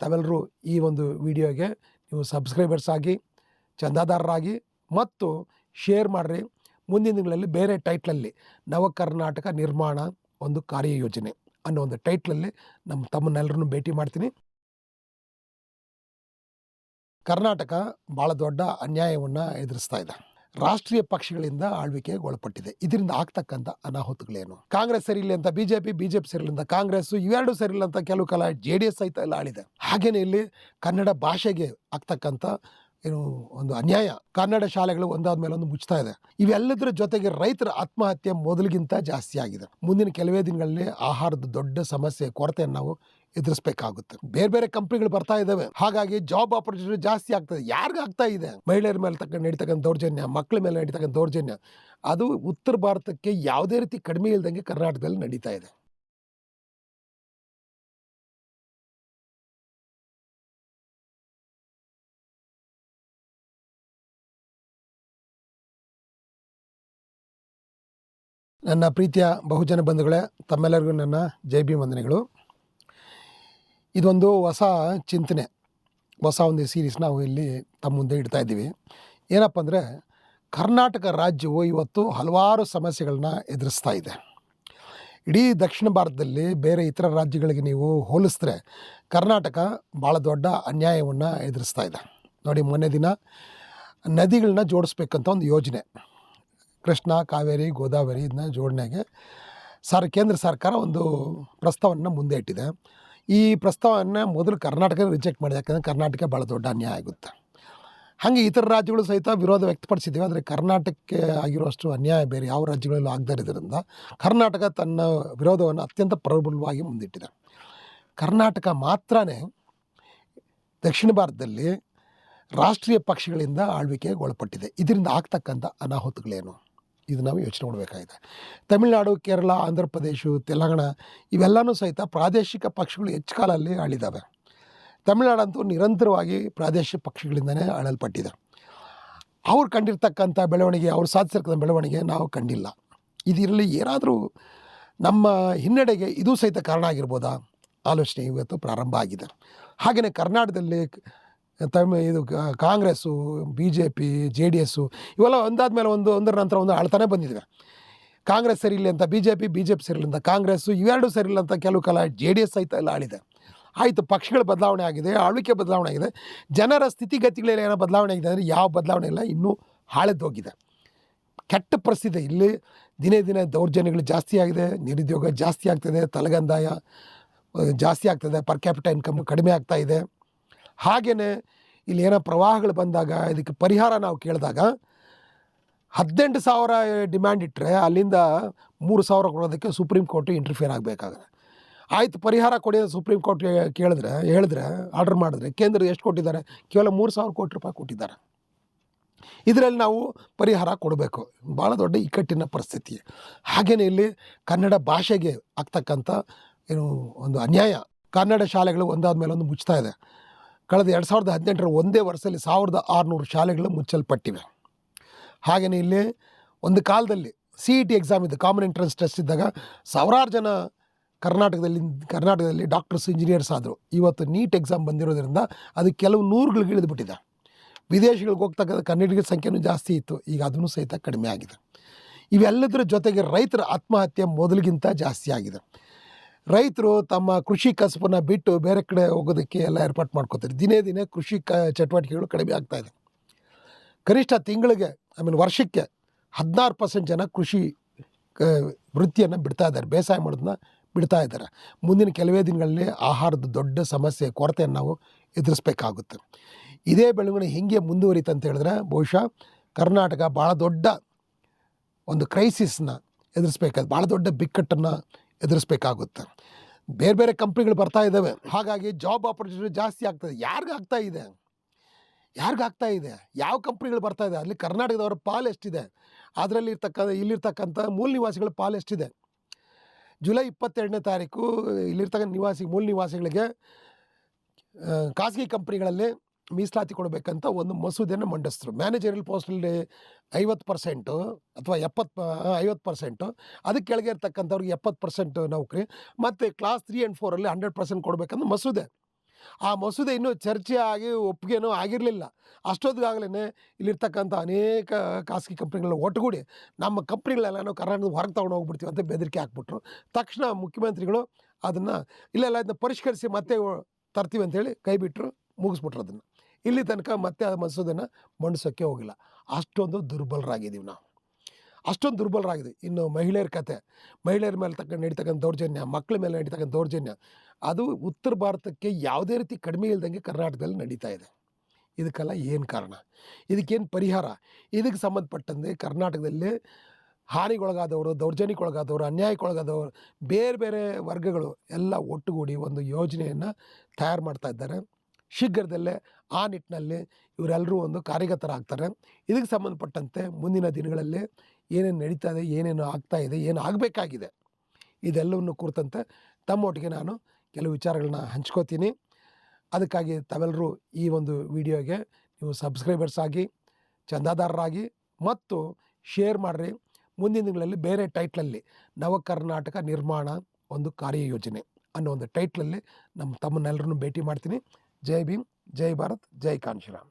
ತಾವೆಲ್ಲರೂ ಈ ಒಂದು ವಿಡಿಯೋಗೆ ನೀವು ಸಬ್ಸ್ಕ್ರೈಬರ್ಸ್ ಆಗಿ, ಚಂದಾದಾರರಾಗಿ ಮತ್ತು ಶೇರ್ ಮಾಡಿರಿ. ಮುಂದಿನ ದಿನಗಳಲ್ಲಿ ಬೇರೆ ಟೈಟ್ಲಲ್ಲಿ ನವ ಕರ್ನಾಟಕ ನಿರ್ಮಾಣ ಒಂದು ಕಾರ್ಯಯೋಜನೆ ಅನ್ನೋ ಒಂದು ಟೈಟ್ಲಲ್ಲಿ ನಮ್ಮ ತಮ್ಮನ್ನೆಲ್ಲರನ್ನು ಭೇಟಿ ಮಾಡ್ತೀನಿ. ಕರ್ನಾಟಕ ಭಾಳ ದೊಡ್ಡ ಅನ್ಯಾಯವನ್ನು ಎದುರಿಸ್ತಾ ಇದೆ. ರಾಷ್ಟ್ರೀಯ ಪಕ್ಷಗಳಿಂದ ಆಳ್ವಿಕೆಗೆ ಒಳಪಟ್ಟಿದೆ ಇದರಿಂದ ಆಗ್ತಕ್ಕಂಥ ಅನಾಹುತಗಳೇನು? ಕಾಂಗ್ರೆಸ್ ಸರಿಯಿಲ್ಲ ಅಂತ ಬಿಜೆಪಿ ಬಿಜೆಪಿ ಸೇರಿಲ್ಲ ಕಾಂಗ್ರೆಸ್, ಇವೆರಡು ಸೇರಿಲ್ಲ ಅಂತ ಕೆಲವು ಕಾಲ ಜೆ ಡಿ ಎಸ್ ಸಹಿತ ಎಲ್ಲ ಆಳಿದೆ. ಹಾಗೇನೆ ಇಲ್ಲಿ ಕನ್ನಡ ಭಾಷೆಗೆ ಆಗ್ತಕ್ಕಂಥ ಏನು ಒಂದು ಅನ್ಯಾಯ. ಕನ್ನಡ ಶಾಲೆಗಳು ಒಂದಾದ ಮೇಲೆ ಒಂದು ಮುಚ್ತಾ ಇದೆ. ಇವೆಲ್ಲದರ ಜೊತೆಗೆ ರೈತರ ಆತ್ಮಹತ್ಯೆ ಮೊದಲಿಗಿಂತ ಜಾಸ್ತಿ ಆಗಿದೆ. ಮುಂದಿನ ಕೆಲವೇ ದಿನಗಳಲ್ಲಿ ಆಹಾರದ ದೊಡ್ಡ ಸಮಸ್ಯೆ, ಕೊರತೆಯನ್ನು ನಾವು ಎದುರಿಸಬೇಕಾಗುತ್ತೆ. ಬೇರೆ ಬೇರೆ ಕಂಪ್ನಿಗಳು ಬರ್ತಾ ಇದ್ದಾವೆ. ಹಾಗಾಗಿ ಜಾಬ್ ಆಪರ್ಚುನಿಟಿ ಜಾಸ್ತಿ ಆಗ್ತದೆ ಯಾರಿಗ ಆಗ್ತಾ ಇದೆ? ಮಹಿಳೆಯರ ಮೇಲೆ ತಕ್ಕ ನಡೀತಕ್ಕಂಥ ದೌರ್ಜನ್ಯ ಮಕ್ಕಳ ಮೇಲೆ ನಡೀತಕ್ಕಂಥ ದೌರ್ಜನ್ಯ. ಅದು ಉತ್ತರ ಭಾರತಕ್ಕೆ ಯಾವುದೇ ರೀತಿ ಕಡಿಮೆ ಇಲ್ದಂಗೆ ಕರ್ನಾಟಕದಲ್ಲಿ ನಡೀತಾ ಇದೆ. ನನ್ನ ಪ್ರೀತಿಯ ಬಹುಜನ ಬಂಧುಗಳೇ, ತಮ್ಮೆಲ್ಲರಿಗೂ ನನ್ನ ಜೈ ಭೀಮ್ ವಂದನೆಗಳು. ಇದೊಂದು ಹೊಸ ಚಿಂತನೆ, ಹೊಸ ಒಂದು ಸೀರೀಸ್ ನಾವು ಇಲ್ಲಿ ತಮ್ಮ ಮುಂದೆ ಇಡ್ತಾ ಇದ್ದೀವಿ. ಏನಪ್ಪ ಅಂದರೆ, ಕರ್ನಾಟಕ ರಾಜ್ಯವು ಇವತ್ತು ಹಲವಾರು ಸಮಸ್ಯೆಗಳನ್ನ ಎದುರಿಸ್ತಾ ಇದೆ. ಇಡೀ ದಕ್ಷಿಣ ಭಾರತದಲ್ಲಿ ಬೇರೆ ಇತರ ರಾಜ್ಯಗಳಿಗೆ ನೀವು ಹೋಲಿಸಿದ್ರೆ ಕರ್ನಾಟಕ ಭಾಳ ದೊಡ್ಡ ಅನ್ಯಾಯವನ್ನು ಎದುರಿಸ್ತಾ ಇದೆ. ನೋಡಿ, ಮೊನ್ನೆ ದಿನ ನದಿಗಳನ್ನ ಜೋಡಿಸ್ಬೇಕಂತ ಒಂದು ಯೋಜನೆ. ಕೃಷ್ಣ, ಕಾವೇರಿ, ಗೋದಾವರಿ ಇದನ್ನ ಜೋಡಣೆಗೆ ಸರ್, ಕೇಂದ್ರ ಸರ್ಕಾರ ಒಂದು ಪ್ರಸ್ತಾವವನ್ನು ಮುಂದೆ ಇಟ್ಟಿದೆ. ಈ ಪ್ರಸ್ತಾವವನ್ನು ಮೊದಲು ಕರ್ನಾಟಕ ರಿಜೆಕ್ಟ್ ಮಾಡಿದೆ. ಯಾಕಂದರೆ ಕರ್ನಾಟಕ ಭಾಳ ದೊಡ್ಡ ಅನ್ಯಾಯ ಆಗುತ್ತೆ. ಹಾಗೆ ಇತರ ರಾಜ್ಯಗಳು ಸಹಿತ ವಿರೋಧ ವ್ಯಕ್ತಪಡಿಸಿದ್ದೀವಿ. ಆದರೆ ಕರ್ನಾಟಕಕ್ಕೆ ಆಗಿರುವಷ್ಟು ಅನ್ಯಾಯ ಬೇರೆ ಯಾವ ರಾಜ್ಯಗಳಲ್ಲೂ ಆಗದೇ ಇರೋದ್ರಿಂದ ಕರ್ನಾಟಕ ತನ್ನ ವಿರೋಧವನ್ನು ಅತ್ಯಂತ ಪ್ರಬಲವಾಗಿ ಮುಂದಿಟ್ಟಿದೆ. ಕರ್ನಾಟಕ ಮಾತ್ರನೇ ದಕ್ಷಿಣ ಭಾರತದಲ್ಲಿ ರಾಷ್ಟ್ರೀಯ ಪಕ್ಷಗಳಿಂದ ಆಳ್ವಿಕೆಗೆ ಒಳಪಟ್ಟಿದೆ. ಇದರಿಂದ ಆಗ್ತಕ್ಕಂಥ ಅನಾಹುತಗಳೇನು? ಇದು ನಾವು ಯೋಚನೆ ಮಾಡಬೇಕಾಗಿದೆ. ತಮಿಳುನಾಡು, ಕೇರಳ, ಆಂಧ್ರ ಪ್ರದೇಶ, ತೆಲಂಗಾಣ ಇವೆಲ್ಲನೂ ಸಹಿತ ಪ್ರಾದೇಶಿಕ ಪಕ್ಷಗಳು ಹೆಚ್ಚು ಕಾಲಲ್ಲಿ ಆಳಿದ್ದಾವೆ ತಮಿಳುನಾಡಂತೂ ನಿರಂತರವಾಗಿ ಪ್ರಾದೇಶಿಕ ಪಕ್ಷಗಳಿಂದನೇ ಆಳಲ್ಪಟ್ಟಿದೆ. ಅವ್ರು ಕಂಡಿರ್ತಕ್ಕಂಥ ಬೆಳವಣಿಗೆ, ಅವ್ರು ಸಾಧಿಸಿರ್ತಕ್ಕಂಥ ಬೆಳವಣಿಗೆ ನಾವು ಕಂಡಿಲ್ಲ. ಇದಿರಲಿ ಏನಾದರೂ ನಮ್ಮ ಹಿನ್ನಡೆಗೆ ಇದು ಸಹಿತ ಕಾರಣ ಆಗಿರ್ಬೋದಾ? ಆಲೋಚನೆ ಇವತ್ತು ಪ್ರಾರಂಭ ಆಗಿದೆ. ಹಾಗೆಯೇ ಕರ್ನಾಟಕದಲ್ಲಿ ತಮ್ಮ ಇದು Congress B J P J D S ಇವೆಲ್ಲ ಒಂದಾದ ಮೇಲೆ ಒಂದು, ಒಂದರ ನಂತರ ಒಂದು ಆಳ್ತಾನೆ ಬಂದಿದೆ ಕಾಂಗ್ರೆಸ್ ಸರಿಯಿಲ್ಲ ಅಂತ B J P B J P ಸರಿಯಿಲ್ಲ ಅಂತ ಕಾಂಗ್ರೆಸ್ಸು, ಇವೆರಡು ಸರಿಯಿಲ್ಲ ಅಂತ ಕೆಲವು ಕಾಲ ಜೆ ಡಿ ಎಸ್ ಸಹಿತ ಎಲ್ಲ ಆಳಿದೆ. ಆಯಿತು, ಪಕ್ಷಗಳ ಬದಲಾವಣೆ ಆಗಿದೆ, ಆಳ್ವಿಕೆ ಬದಲಾವಣೆ ಆಗಿದೆ, ಜನರ ಸ್ಥಿತಿಗತಿಗಳಲ್ಲಿ ಏನೋ ಬದಲಾವಣೆ ಆಗಿದೆ ಅಂದರೆ ಯಾವ ಬದಲಾವಣೆ ಇಲ್ಲ, ಇನ್ನೂ ಹಾಳೆದೋಗಿದೆ. ಕೆಟ್ಟ ಪರಿಸ್ಥಿತಿ ಇಲ್ಲಿ, ದಿನೇ ದಿನೇ ದೌರ್ಜನ್ಯಗಳು ಜಾಸ್ತಿ ಆಗಿದೆ, ನಿರುದ್ಯೋಗ ಜಾಸ್ತಿ ಆಗ್ತದೆ, ತಲೆಗಂದಾಯ, ಜಾಸ್ತಿ ಆಗ್ತದೆ ಪರ್ ಕ್ಯಾಪಿಟ ಇನ್ಕಮ್ ಕಡಿಮೆ ಆಗ್ತಾ ಇದೆ. ಹಾಗೆಯೇ ಇಲ್ಲಿ ಏನೋ ಪ್ರವಾಹಗಳು ಬಂದಾಗ ಇದಕ್ಕೆ ಪರಿಹಾರ ನಾವು ಕೇಳಿದಾಗ ಹದಿನೆಂಟು ಸಾವಿರ ಡಿಮ್ಯಾಂಡ್ ಇಟ್ಟರೆ ಅಲ್ಲಿಂದ ಮೂರು ಸಾವಿರ ಕೊಡೋದಕ್ಕೆ ಸುಪ್ರೀಂ ಕೋರ್ಟ್ ಇಂಟರ್ಫಿಯರ್ ಆಗಬೇಕಾಗುತ್ತೆ. ಆಯಿತು, ಪರಿಹಾರ ಕೊಡಿ ಅಂತ ಸುಪ್ರೀಂ ಕೋರ್ಟ್ ಕೇಳಿದ್ರೆ, ಹೇಳಿದ್ರೆ, ಆರ್ಡರ್ ಮಾಡಿದ್ರೆ ಕೇಂದ್ರ ಎಷ್ಟು ಕೊಟ್ಟಿದ್ದಾರೆ? ಕೇವಲ ಮೂರು ಸಾವಿರ ಕೋಟಿ ರೂಪಾಯಿ ಕೊಟ್ಟಿದ್ದಾರೆ. ಇದರಲ್ಲಿ ನಾವು ಪರಿಹಾರ ಕೊಡಬೇಕು. ಭಾಳ ದೊಡ್ಡ ಇಕ್ಕಟ್ಟಿನ ಪರಿಸ್ಥಿತಿ. ಹಾಗೆಯೇ ಇಲ್ಲಿ ಕನ್ನಡ ಭಾಷೆಗೆ ಆಗ್ತಕ್ಕಂಥ ಏನು ಒಂದು ಅನ್ಯಾಯ. ಕನ್ನಡ ಶಾಲೆಗಳು ಒಂದಾದ ಮೇಲೆ ಒಂದು ಮುಚ್ತಾ ಇದೆ. ಕಳೆದ ಎರಡು ಸಾವಿರದ ಹದಿನೆಂಟರ ಒಂದೇ ವರ್ಷದಲ್ಲಿ ಸಾವಿರದ ಆರುನೂರು ಶಾಲೆಗಳು ಮುಚ್ಚಲ್ಪಟ್ಟಿವೆ. ಹಾಗೆಯೇ ಇಲ್ಲಿ ಒಂದು ಕಾಲದಲ್ಲಿ ಸಿ ಇ ಟಿ ಎಕ್ಸಾಮ್ ಇದ್ದು ಕಾಮನ್ ಎಂಟ್ರೆನ್ಸ್ ಟೆಸ್ಟ್ ಇದ್ದಾಗ ಸಾವಿರಾರು ಜನ ಕರ್ನಾಟಕದಲ್ಲಿ ಕರ್ನಾಟಕದಲ್ಲಿ ಡಾಕ್ಟರ್ಸ್ ಇಂಜಿನಿಯರ್ಸ್ ಆದರು. ಇವತ್ತು ನೀಟ್ ಎಕ್ಸಾಮ್ ಬಂದಿರೋದ್ರಿಂದ ಅದು ಕೆಲವು ನೂರುಗಳಿಗೆ ಇಳಿದುಬಿಟ್ಟಿದೆ. ವಿದೇಶಗಳಿಗೆ ಹೋಗ್ತಕ್ಕಂಥ ಕನ್ನಡಿಗರ ಸಂಖ್ಯೆನೂ ಜಾಸ್ತಿ ಇತ್ತು. ಈಗ ಅದನ್ನು ಸಹಿತ ಕಡಿಮೆ ಆಗಿದೆ. ಇವೆಲ್ಲದರ ಜೊತೆಗೆ ರೈತರ ಆತ್ಮಹತ್ಯೆ ಮೊದಲಿಗಿಂತ ಜಾಸ್ತಿ ಆಗಿದೆ. ರೈತರು ತಮ್ಮ ಕೃಷಿ ಕಸಬನ್ನು ಬಿಟ್ಟು ಬೇರೆ ಕಡೆ ಹೋಗೋದಕ್ಕೆ ಎಲ್ಲ ಏರ್ಪಾಟ್ ಮಾಡ್ಕೋತಾರೆ. ದಿನೇ ದಿನೇ ಕೃಷಿ ಕ ಚಟುವಟಿಕೆಗಳು ಕಡಿಮೆ ಇದೆ. ಕನಿಷ್ಠ ತಿಂಗಳಿಗೆ ಐ ಮೀನ್ ವರ್ಷಕ್ಕೆ ಹದಿನಾರು ಪರ್ಸೆಂಟ್ ಜನ ಕೃಷಿ, ಕ, ವೃತ್ತಿಯನ್ನು ಬಿಡ್ತಾ ಇದ್ದಾರೆ. ಬೇಸಾಯ ಮಾಡೋದನ್ನ ಬಿಡ್ತಾ ಇದ್ದಾರೆ. ಮುಂದಿನ ಕೆಲವೇ ದಿನಗಳಲ್ಲಿ ಆಹಾರದ ದೊಡ್ಡ ಸಮಸ್ಯೆ, ಕೊರತೆಯನ್ನು ನಾವು ಎದುರಿಸಬೇಕಾಗುತ್ತೆ. ಇದೇ ಬೆಳವಣಿಗೆ ಹಿಂಗೆ ಮುಂದುವರಿತು ಅಂತ ಹೇಳಿದ್ರೆ ಬಹುಶಃ ಕರ್ನಾಟಕ ಭಾಳ ದೊಡ್ಡ ಒಂದು ಕ್ರೈಸಿಸ್ನ ಎದುರಿಸ್ಬೇಕಾದ ಭಾಳ ದೊಡ್ಡ ಬಿಕ್ಕಟ್ಟನ್ನು ಎದುರಿಸ್ಬೇಕಾಗುತ್ತೆ. ಬೇರೆ ಬೇರೆ ಕಂಪ್ನಿಗಳು ಬರ್ತಾ ಇದ್ದಾವೆ. ಹಾಗಾಗಿ ಜಾಬ್ ಆಪರ್ಚುನಿಟಿ ಜಾಸ್ತಿ ಆಗ್ತದೆ ಯಾರಿಗಾಗ್ತಾ ಇದೆ? ಯಾರಿಗಾಗ್ತಾ ಇದೆ? ಯಾವ ಕಂಪ್ನಿಗಳು ಬರ್ತಾ ಇದೆ? ಅಲ್ಲಿ ಕರ್ನಾಟಕದವರ ಪಾಲು ಎಷ್ಟಿದೆ? ಅದರಲ್ಲಿ ಇರ್ತಕ್ಕಂಥ, ಇಲ್ಲಿರ್ತಕ್ಕಂಥ ಮೂಲ ನಿವಾಸಿಗಳ ಪಾಲು ಎಷ್ಟಿದೆ? ಜುಲೈ ಇಪ್ಪತ್ತೆರಡನೇ ತಾರೀಕು ಇಲ್ಲಿರ್ತಕ್ಕಂಥ ನಿವಾಸಿ, ಮೂಲ ನಿವಾಸಿಗಳಿಗೆ ಖಾಸಗಿ ಕಂಪ್ನಿಗಳಲ್ಲಿ ಮೀಸಲಾತಿ ಕೊಡಬೇಕಂತ ಒಂದು ಮಸೂದೆಯನ್ನು ಮಂಡಿಸಿದ್ರು ಮ್ಯಾನೇಜರಿಯಲ್ ಪೋಸ್ಟಲ್ಲಿ ಐವತ್ತು ಪರ್ಸೆಂಟು ಅಥವಾ ಎಪ್ಪತ್ತು ಐವತ್ತು ಪರ್ಸೆಂಟು, ಅದಕ್ಕೆ ಕೆಳಗೆ ಇರ್ತಕ್ಕಂಥವ್ರಿಗೆ ಎಪ್ಪತ್ತು ಪರ್ಸೆಂಟ್ ನೌಕರಿ, ಮತ್ತು ಕ್ಲಾಸ್ ತ್ರೀ ಆ್ಯಂಡ್ ಫೋರಲ್ಲಿ ಹಂಡ್ರೆಡ್ ಪರ್ಸೆಂಟ್ ಕೊಡಬೇಕಂತ ಮಸೂದೆ. ಆ ಮಸೂದೆ ಇನ್ನೂ ಚರ್ಚೆ ಆಗಿ ಒಪ್ಪಿಗೆನೂ ಆಗಿರಲಿಲ್ಲ. ಅಷ್ಟೊತ್ತಿಗಾಗಲೇ ಇಲ್ಲಿರ್ತಕ್ಕಂಥ ಅನೇಕ ಖಾಸಗಿ ಕಂಪ್ನಿಗಳನ್ನ ಒಟ್ಟುಗೂಡಿ ನಮ್ಮ ಕಂಪ್ನಿಗಳೆಲ್ಲನೂ ಕರ್ನಾಟಕದ ಹೊರಗೆ ತೊಗೊಂಡು ಹೋಗ್ಬಿಡ್ತೀವಿ ಅಂತ ಬೆದರಿಕೆ ಹಾಕ್ಬಿಟ್ರು. ತಕ್ಷಣ ಮುಖ್ಯಮಂತ್ರಿಗಳು ಅದನ್ನು ಇಲ್ಲೆಲ್ಲ ಇದನ್ನ ಪರಿಷ್ಕರಿಸಿ ಮತ್ತೆ ತರ್ತೀವಿ ಅಂತೇಳಿ ಕೈ ಬಿಟ್ಟರು, ಮುಗಿಸ್ಬಿಟ್ರು ಅದನ್ನು. ಇಲ್ಲಿ ತನಕ ಮತ್ತೆ ಆ ಮಸೂದೆನ ಮಂಡಿಸೋಕ್ಕೆ ಹೋಗಿಲ್ಲ. ಅಷ್ಟೊಂದು ದುರ್ಬಲರಾಗಿದ್ದೀವಿ ನಾವು. ಅಷ್ಟೊಂದು ದುರ್ಬಲರಾಗಿದೆ. ಇನ್ನು ಮಹಿಳೆಯರ ಕತೆ. ಮಹಿಳೆಯರ ಮೇಲೆ ತಕ್ಕ ನಡೀತಕ್ಕಂಥ ದೌರ್ಜನ್ಯ, ಮಕ್ಕಳ ಮೇಲೆ ನಡೀತಕ್ಕಂಥ ದೌರ್ಜನ್ಯ, ಅದು ಉತ್ತರ ಭಾರತಕ್ಕೆ ಯಾವುದೇ ರೀತಿ ಕಡಿಮೆ ಇಲ್ದಂಗೆ ಕರ್ನಾಟಕದಲ್ಲಿ ನಡೀತಾ ಇದೆ. ಇದಕ್ಕೆಲ್ಲ ಏನು ಕಾರಣ? ಇದಕ್ಕೇನು ಪರಿಹಾರ? ಇದಕ್ಕೆ ಸಂಬಂಧಪಟ್ಟಂತೆ ಕರ್ನಾಟಕದಲ್ಲಿ ಹಾನಿಗೊಳಗಾದವರು, ದೌರ್ಜನ್ಯಕ್ಕೊಳಗಾದವರು, ಅನ್ಯಾಯಕ್ಕೊಳಗಾದವರು, ಬೇರೆ ಬೇರೆ ವರ್ಗಗಳು ಎಲ್ಲ ಒಟ್ಟುಗೂಡಿ ಒಂದು ಯೋಜನೆಯನ್ನು ತಯಾರು ಮಾಡ್ತಾ ಇದ್ದಾರೆ. ಶೀಘ್ರದಲ್ಲೇ ಆ ನಿಟ್ಟಿನಲ್ಲಿ ಇವರೆಲ್ಲರೂ ಒಂದು ಕಾರ್ಯಗತರಾಗ್ತಾರೆ. ಇದಕ್ಕೆ ಸಂಬಂಧಪಟ್ಟಂತೆ ಮುಂದಿನ ದಿನಗಳಲ್ಲಿ ಏನೇನು ನಡೀತಾ ಇದೆ, ಏನೇನು ಆಗ್ತಾ ಇದೆ, ಏನು ಆಗಬೇಕಾಗಿದೆ ಇದೆಲ್ಲವನ್ನು ಕುರಿತಂತೆ ತಮ್ಮೊಟ್ಟಿಗೆ ನಾನು ಕೆಲವು ವಿಚಾರಗಳನ್ನ ಹಂಚ್ಕೋತೀನಿ. ಅದಕ್ಕಾಗಿ ತಾವೆಲ್ಲರೂ ಈ ಒಂದು ವಿಡಿಯೋಗೆ ನೀವು ಸಬ್ಸ್ಕ್ರೈಬರ್ಸ್ ಆಗಿ, ಚಂದಾದಾರರಾಗಿ ಮತ್ತು ಶೇರ್ ಮಾಡಿರಿ. ಮುಂದಿನ ದಿನಗಳಲ್ಲಿ ಬೇರೆ ಟೈಟ್ಲಲ್ಲಿ ನವ ಕರ್ನಾಟಕ ನಿರ್ಮಾಣ ಒಂದು ಕಾರ್ಯಯೋಜನೆ ಅನ್ನೋ ಒಂದು ಟೈಟ್ಲಲ್ಲಿ ನಮ್ಮ ತಮ್ಮನ್ನೆಲ್ಲರನ್ನು ಭೇಟಿ ಮಾಡ್ತೀನಿ. ಜೈ ಭೀಮ್ ಜೈ ಭಾರತ್ ಜೈ ಕಾಂಶಿರಾಮ್